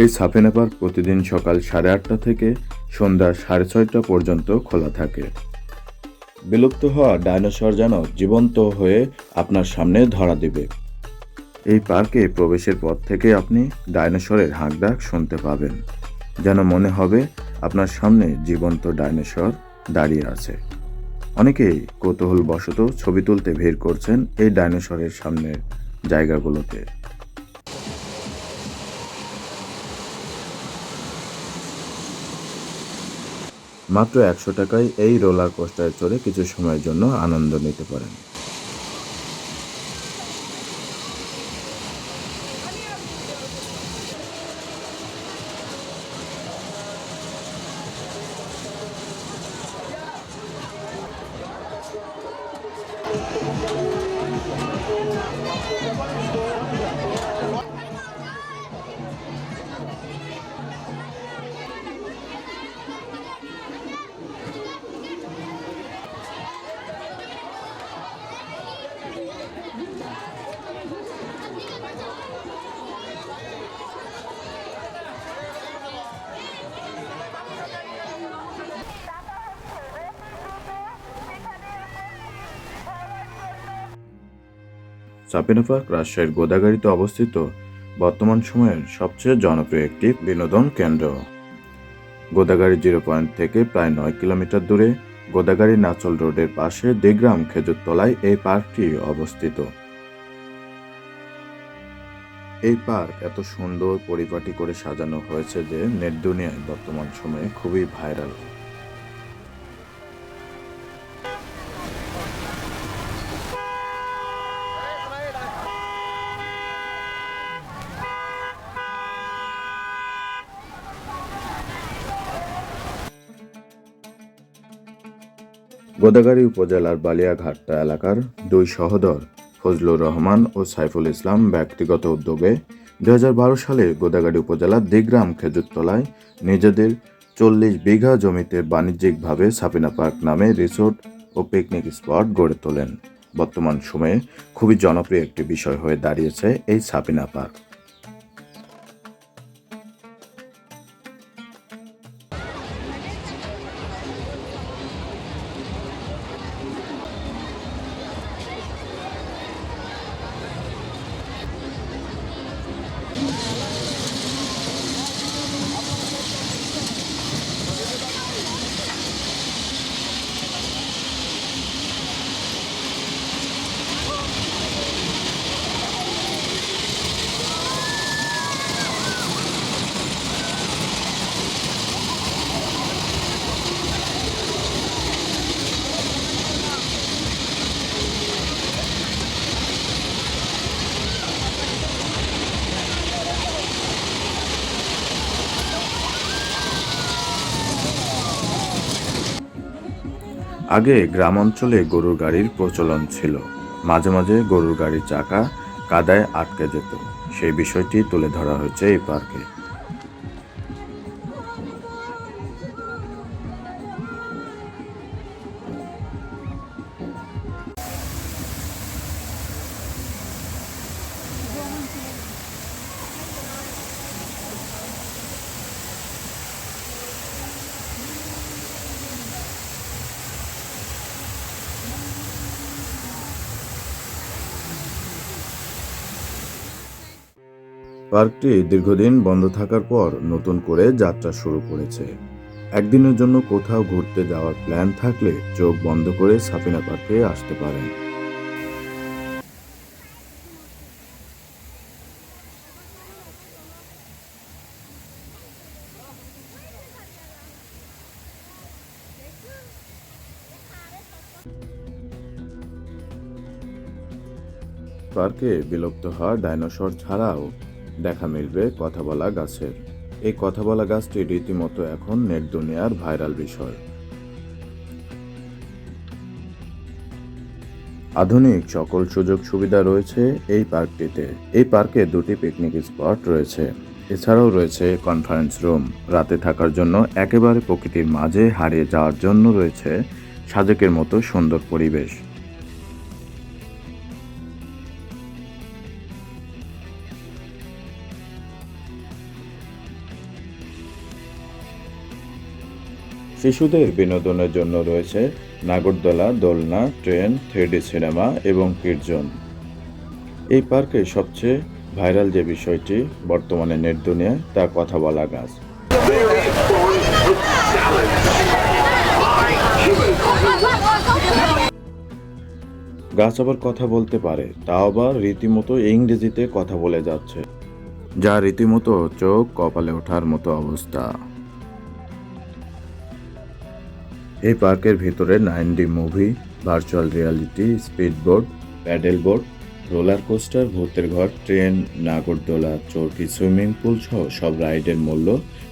এই সাফিনা পার্ক প্রতিদিন সকাল সাড়ে আটটা থেকে সন্ধ্যা সাড়ে ছয়টা পর্যন্ত খোলা থাকে। বিলুপ্ত হওয়া ডাইনোসর যেন জীবন্ত হয়ে আপনার সামনে ধরা দেবে। এই পার্কে প্রবেশের পর থেকে আপনি ডাইনোসরের হাঁকডাক শুনতে পাবেন, যেন মনে হবে আপনার সামনে জীবন্ত ডাইনোসর দাঁড়িয়ে আছে। অনেকেই কৌতূহলবশত ছবি তুলতে ভিড় করছেন এই ডাইনোসরের সামনের জায়গাগুলোতে। মাত্র একশো টাকায় এই রোলার কোস্টারে চড়ে কিছু সময়ের জন্য আনন্দ নিতে পারেন। সাপিনা রাজশাহীর গোদাগাড়িতে অবস্থিত বর্তমান সময়ের সবচেয়ে জনপ্রিয় একটি বিনোদন কেন্দ্র। গোদাগাড়ি জিরো পয়েন্ট থেকে প্রায় নয় কিলোমিটার দূরে গোদাগাড়ি নাচল রোডের পাশে দেগ্রাম খেজুরতলায় এই পার্কটি অবস্থিত। এই পার্ক এত সুন্দর পরিপাটি করে সাজানো হয়েছে যে নেট দুনিয়ায় বর্তমান সময়ে খুবই ভাইরাল। গোদাগাড়ি উপজেলার বালিয়াঘাট্টা এলাকার দুই সহোদর, ফজলুর রহমান ও সাইফুল ইসলাম ব্যক্তিগত উদ্যোগে দু হাজার বারো সালে গোদাগাড়ি উপজেলার দিগ্রাম খেজুরতলায় নিজেদের চল্লিশ বিঘা জমিতে বাণিজ্যিকভাবে সাপিনা পার্ক নামে রিসোর্ট ও পিকনিক স্পট গড়ে তোলেন। বর্তমান সময়ে খুবই জনপ্রিয় একটি বিষয় হয়ে দাঁড়িয়েছে এই সাপিনা পার্ক। আগে গ্রাম অঞ্চলে গরুর গাড়ির প্রচলন ছিল। মাঝে মাঝে গরুর গাড়ির চাকা কাদায় আটকে যেত। সেই বিষয়টি তুলে ধরা হয়েছে এই পার্কে। পার্কটি দীর্ঘদিন বন্ধ থাকার পর নতুন করে যাত্রা শুরু করেছে। একদিনের জন্য কোথাও ঘুরতে যাওয়ার প্ল্যান থাকলে চোখ বন্ধ করে সাফিনা পার্কে আসতে পারেন। পার্কে বিলুপ্ত হওয়া ডাইনোসর ছাড়াও দেখা মিলবে কথা বলা গাছের। এই কথা বলা গাছটি রীতিমতো এখন নেট দুনিয়ার ভাইরাল বিষয়। আধুনিক সকল সুযোগ সুবিধা রয়েছে এই পার্কটিতে। এই পার্কে দুটি পিকনিক স্পট রয়েছে। এছাড়াও রয়েছে কনফারেন্স রুম। রাতে থাকার জন্য একেবারে প্রকৃতির মাঝে হারিয়ে যাওয়ার জন্য রয়েছে সাজেকের মতো সুন্দর পরিবেশ। শিশুদের বিনোদনের জন্য রয়েছে নাগরদোলা, দোলনা, ট্রেন, থ্রিডি সিনেমা এবং কিডজোন এই পার্কে সবচেয়ে ভাইরাল যে বিষয়টি বর্তমানে নেট দুনিয়ায়, তা কথা বলা গাছ। গাছ আবার কথা বলতে পারে, তা আবার রীতিমতো ইংরেজিতে কথা বলে যাচ্ছে, যা রীতিমতো চোখ কপালে ওঠার মতো অবস্থা। এই পার্কের ভিতরে nine D movie, virtual reality speed board paddle board roller coaster, ভূতের ঘর, ট্রেন, নাগরদোলা, চরকি, সুইমিং পুল সহ সব রাইডের মূল্য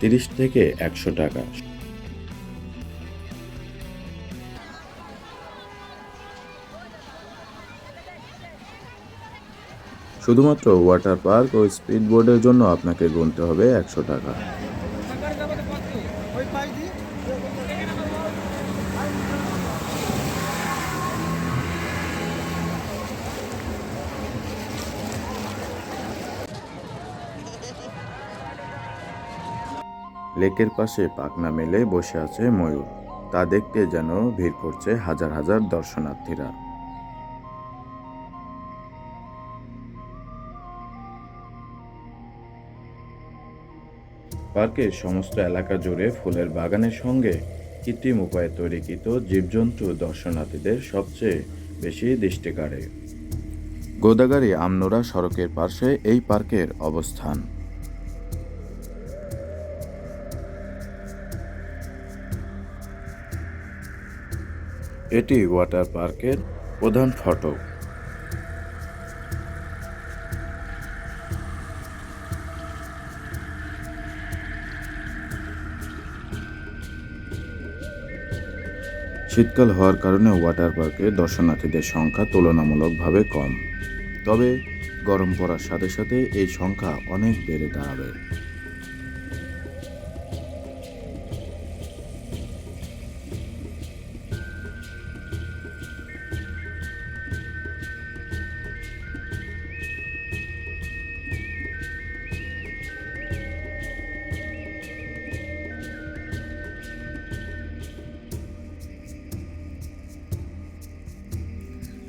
তিরিশ থেকে একশো টাকা। শুধুমাত্র ওয়াটার পার্ক ও স্পিড বোর্ডের জন্য আপনাকে গুনতে হবে একশো টাকা। লেকের পাশে পাখনা মেলে বসে আছে ময়ূর। তা দেখতে যেন ভিড় করছে হাজার হাজার দর্শনার্থীরা। পার্কের সমস্ত এলাকা জুড়ে ফুলের বাগানের সঙ্গে কৃত্রিম উপায়ে তৈরিকৃত জীবজন্তু দর্শনার্থীদের সবচেয়ে বেশি দৃষ্টি কাড়ে। গোদাগাড়ি আমনোরা সড়কের পাশে এই পার্কের অবস্থান। এটি ওয়াটার পার্কের প্রধান ফটক। শীতকাল হওয়ার কারণে ওয়াটার পার্কে দর্শনার্থীদের সংখ্যা তুলনামূলকভাবে কম। তবে গরম পড়ার সাথে সাথে এই সংখ্যা অনেক বেড়ে দাঁড়াবে।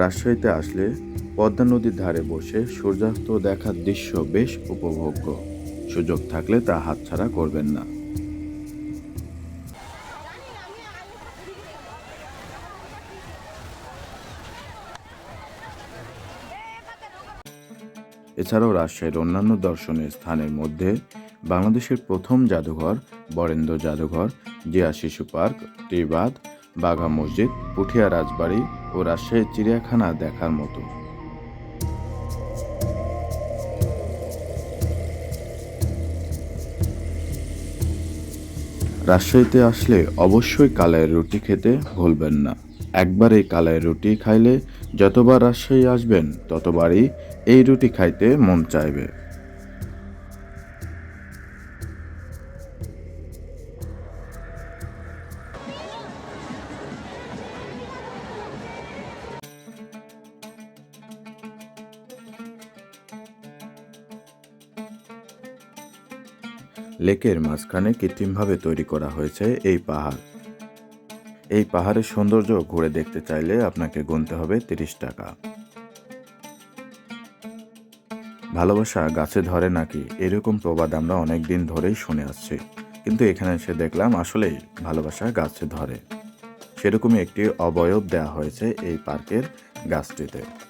রাজশাহীতে আসলে পদ্মা নদীর ধারে বসে সূর্যাস্ত দেখার দৃশ্য বেশ উপভোগ্য। সুযোগ থাকলে তা হাতছাড়া করবেন না। এছাড়াও রাজশাহীর অন্যান্য দর্শনীয় স্থানের মধ্যে বাংলাদেশের প্রথম জাদুঘর, বরেন্দ্র জাদুঘর, জিয়া শিশু পার্ক, টিবাদ, বাঘা মসজিদ, পুঠিয়া রাজবাড়ি ও রাজশাহী চিড়িয়াখানা দেখার মতো। রাজশাহীতে আসলে অবশ্যই কালাইয়ের রুটি খেতে ভুলবেন না। একবার এই কালাইয়ের রুটি খাইলে যতবার রাজশাহী আসবেন, ততবারই এই রুটি খাইতে মন চাইবে। লেকের মাঝখানে কৃত্রিমভাবে তৈরি করা হয়েছে এই পাহাড়। এই পাহাড়ের সৌন্দর্য ঘুরে দেখতে চাইলে আপনাকে গুনতে হবে তিরিশ টাকা। ভালোবাসা গাছে ধরে নাকি? এরকম প্রবাদ আমরা অনেক দিন ধরেই শুনে আসছি। কিন্তু এখানে এসে দেখলাম আসলেই ভালোবাসা গাছে ধরে। সেরকমই একটি অবয়ব দেওয়া হয়েছে এই পার্কের গাছটিতে।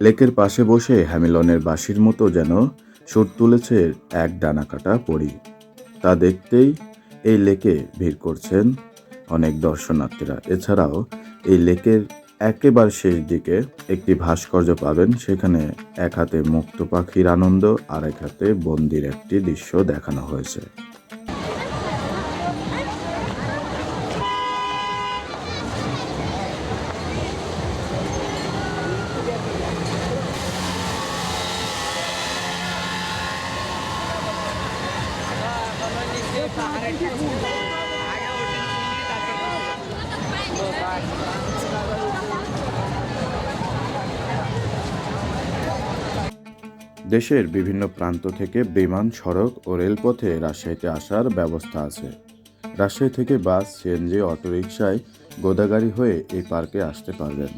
লেকের পাশে বসে হ্যামিলনের বাঁশির মতো যেন সুর তুলেছে এক ডানাকাটা পরি। তা দেখতেই এই লেকে ভিড় করছেন অনেক দর্শনার্থীরা। এছাড়াও এই লেকের একেবারে শেষ দিকে একটি ভাস্কর্য পাবেন। সেখানে এক হাতে মুক্ত পাখির আনন্দ আর এক হাতে বন্দির একটি দৃশ্য দেখানো হয়েছে। দেশের বিভিন্ন প্রান্ত থেকে বিমান, সড়ক ও রেলপথে রাজশাহীতে আসার ব্যবস্থা আছে। রাজশাহী থেকে বাস, সিএনজি, অটোরিকশায় গোদাগাড়ি হয়ে এই পার্কে আসতে পারবেন।